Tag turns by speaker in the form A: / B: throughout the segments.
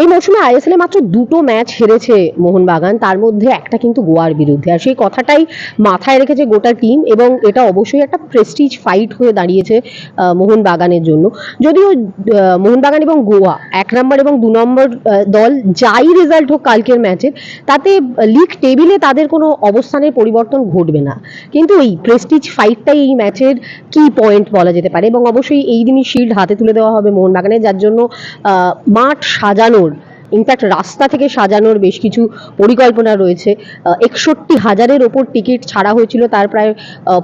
A: এই মৌসুমে আইএসএল এ মাত্র দুটো ম্যাচ হেরেছে মোহনবাগান, তার মধ্যে একটা কিন্তু গোয়ার বিরুদ্ধে। আর সেই কথাটাই মাথায় রেখেছে গোটা টিম এবং এটা অবশ্যই একটা প্রেস্টিজ ফাইট হয়ে দাঁড়িয়েছে মোহনবাগানের জন্য। যদিও মোহনবাগান এবং গোয়া এক নম্বর এবং দু নম্বর দল যাই রেজাল্ট হোক কালকের ম্যাচের, তাতে লিগ টেবিলে তাদের কোনো অবস্থানের পরিবর্তন ঘটবে না। কিন্তু এই প্রেস্টিজ ফাইটটাই এই ম্যাচের কি পয়েন্ট বলা যেতে পারে এবং অবশ্যই এই দিনই শিল্ড হাতে তুলে দেওয়া হবে মোহনবাগানের, যার জন্য মাঠ মাঠ food ইনফ্যাক্ট রাস্তা থেকে সাজানোর বেশ কিছু পরিকল্পনা রয়েছে। একষট্টি হাজারের ওপর টিকিট ছাড়া হয়েছিল, তার প্রায়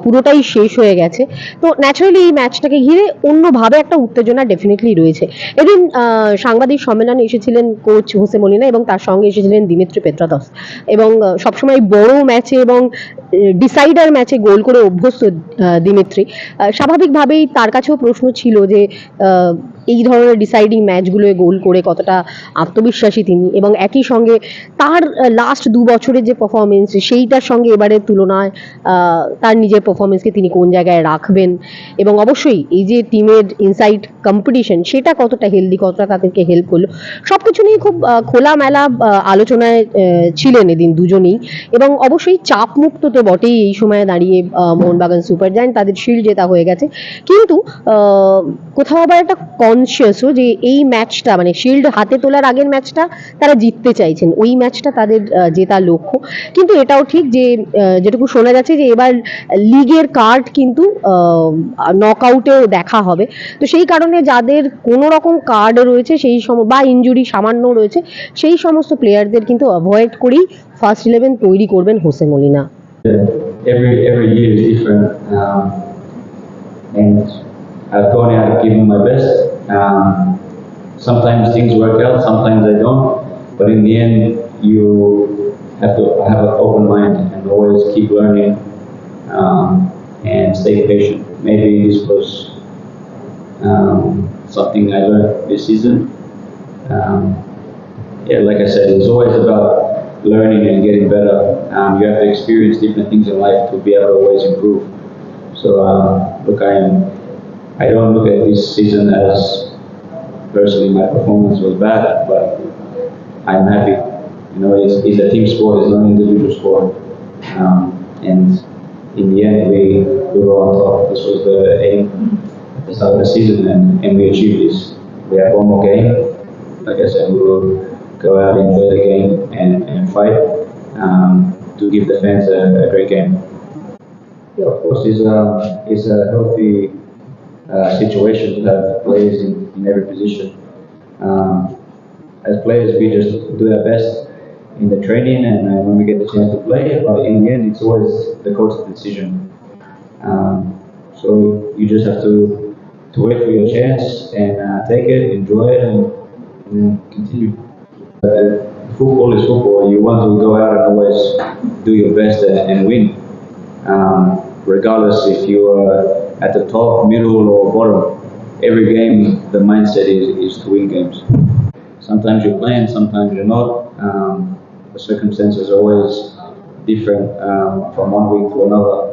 A: পুরোটাই শেষ হয়ে গেছে। তো ন্যাচারালি এই ম্যাচটাকে ঘিরে অন্যভাবে একটা উত্তেজনা ডেফিনেটলি রয়েছে। এদিন সাংবাদিক সম্মেলনে এসেছিলেন কোচ হোসে মলিনা এবং তার সঙ্গে এসেছিলেন দিমিত্রি পেত্রাদস। এবং সবসময় বড় ম্যাচে এবং ডিসাইডার ম্যাচে গোল করে অভ্যস্ত দিমিত্রি। স্বাভাবিকভাবেই তার কাছেও প্রশ্ন ছিল যে এই ধরনের ডিসাইডিং ম্যাচগুলোয় গোল করে কতটা আত্মবিশ্বাসী তিনি এবং একই সঙ্গে তার লাস্ট দু বছরের যে পারফরমেন্স সেইটার সঙ্গে এবারের তুলনায় তার নিজের পারফরমেন্সকে তিনি কোন জায়গায় রাখবেন? এবং অবশ্যই এই যে টিমের ইনসাইড কম্পিটিশন সেটা কতটা হেলদি কতটা তাদেরকে হেল্প করল সব কিছু নিয়ে খুব খোলামেলা আলোচনায় ছিলেন এদিন দুজনেই। এবং অবশ্যই চাপ মুক্ত তো বটেই এই সময়ে দাঁড়িয়ে মোহনবাগান সুপার জায়ান্ট, তাদের শিল্ড জেতা হয়ে গেছে। কিন্তু কোথাও আবার একটা কনসিয়াসও যে এই ম্যাচটা মানে শিল্ড হাতে তোলার আগের ম্যাচটা তারা জিততে চাইছেন। ওই ম্যাচটা তাদের জেতার লক্ষ্য। কিন্তু এটাও ঠিক যে যেটুকু শোনা যাচ্ছে যে এবার লিগের কার্ড কিন্তু নকআউটেও দেখা হবে। তো সেই কারণে যাদের কোনো রকম কার্ড রয়েছে সেই সম বা ইনজুরি সামান্য রয়েছে সেই সমস্ত প্লেয়ারদের কিন্তু অ্যাভয়েড করেই ফার্স্ট ইলেভেন তৈরি করবেন Jose Molina
B: every every year is different, um, and I've gone out giving my best. Um, sometimes things work out, sometimes they don't, but in the end, you have to have an open mind and always keep learning um, and stay patient. Maybe this was um, something I learned this season. Um, yeah, like I said, it's always about learning and getting better. Um, you have to experience different things in life to be able to always improve. So, um, look, I am, I don't look at this season as personally my performance was bad, but I'm happy. You know, it's, it's a team sport, it's not an individual sport. Um, and in the end, we, we were on top. This was the aim at the start of the season, and, and we achieved this. We have one more game. Like I said, we will go out, enjoy the game, and, and fight um, to give the fans a, a great game. Yeah, of course, it's a, it's a healthy uh, situation to have players in, in every position. Um, as players, we just do our best in the training and uh, when we get the chance to play, but in the end, it's always the coach's decision. Um, so you just have to, to wait for your chance and uh, take it, enjoy it, and, and continue. Uh, football is football. You want to go out and always do your best and, and win. Um, regardless if you are at the top, middle, or bottom. Every game, the mindset is, is to win games. Sometimes you're playing, sometimes you're not. Um, the circumstances are always different um, from one week to another.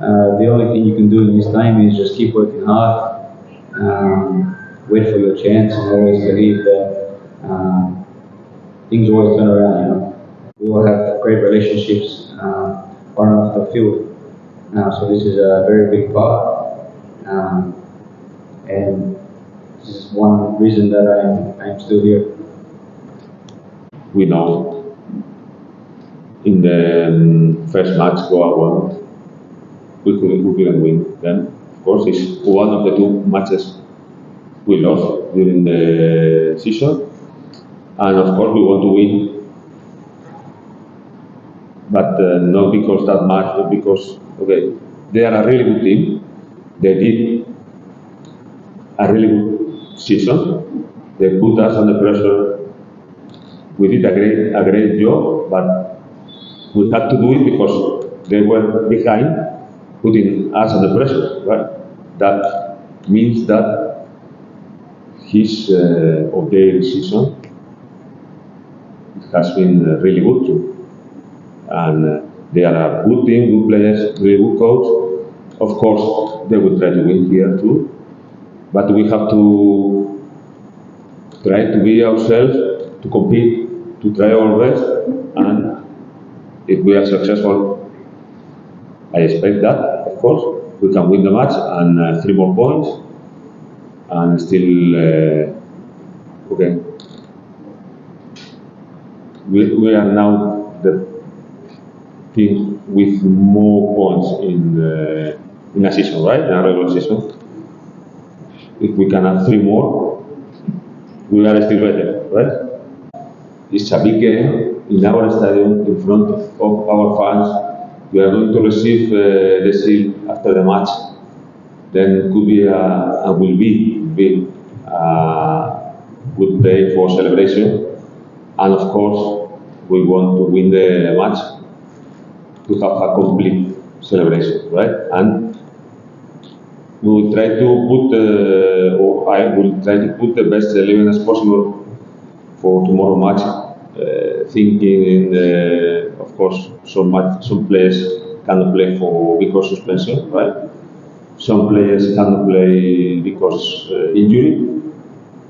B: Uh, the only thing you can do in this time is just keep working hard, um, wait for your chance, and always believe that um, things always turn around. You know, we all have great relationships um, on and off the field. Uh, so this is a very big part, um, and this is one reason that I'm I'm still here.
C: we know in the um, first match Goa won. We couldn't, we couldn't win. Then, of course, it's one of the two matches we lost during the season, and of course we want to win. But uh, not because that match, but because okay, they are a really good team. They did a really good season. They put us under pressure we did a great, a great job, but we had to do it because they were behind, putting us under pressure. Right? That means that his uh, or their season has been uh, really good too, and uh, they are a good team, good players, really good coach. Of course, they will try to win here too, but we have to try to be ourselves to compete, to try our best, and if we are successful, I expect that, of course, we can win the match and uh, three more points, and still, uh, okay. We, we are now the team with more points in in a season, right? In a regular season. If we can have three more, we are still better, right? It's a big game in our stadium in front of our fans. We are going to receive uh, the seal after the match. Then could be a will be, be a good day for celebration. And of course, we want to win the match to have a complete celebration, right? And we will try to put, uh, or I will try to put the best 11 as possible for tomorrow match, uh, thinking in the, of course, some match, some players cannot play for because suspension, right? Some players cannot play because uh, injury,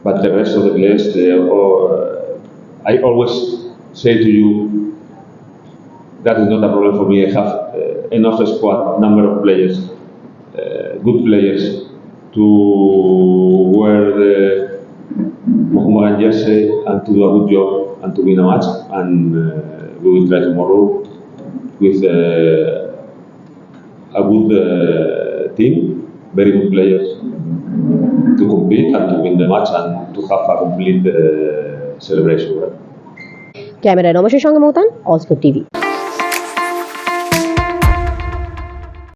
C: but the rest of the players, they are all, uh, I always say to you, that is not a problem for me. I have uh, enough squad, number of players, uh, good players to wear the Mohammedan jersey and to do a good job and to win a match. And uh, we will try tomorrow with uh, a good uh, team, very good players to compete and to win the match and to have a complete uh, celebration. Right?
A: ক্যামেরায় রমেশের সঙ্গে মহতান অস্কর TV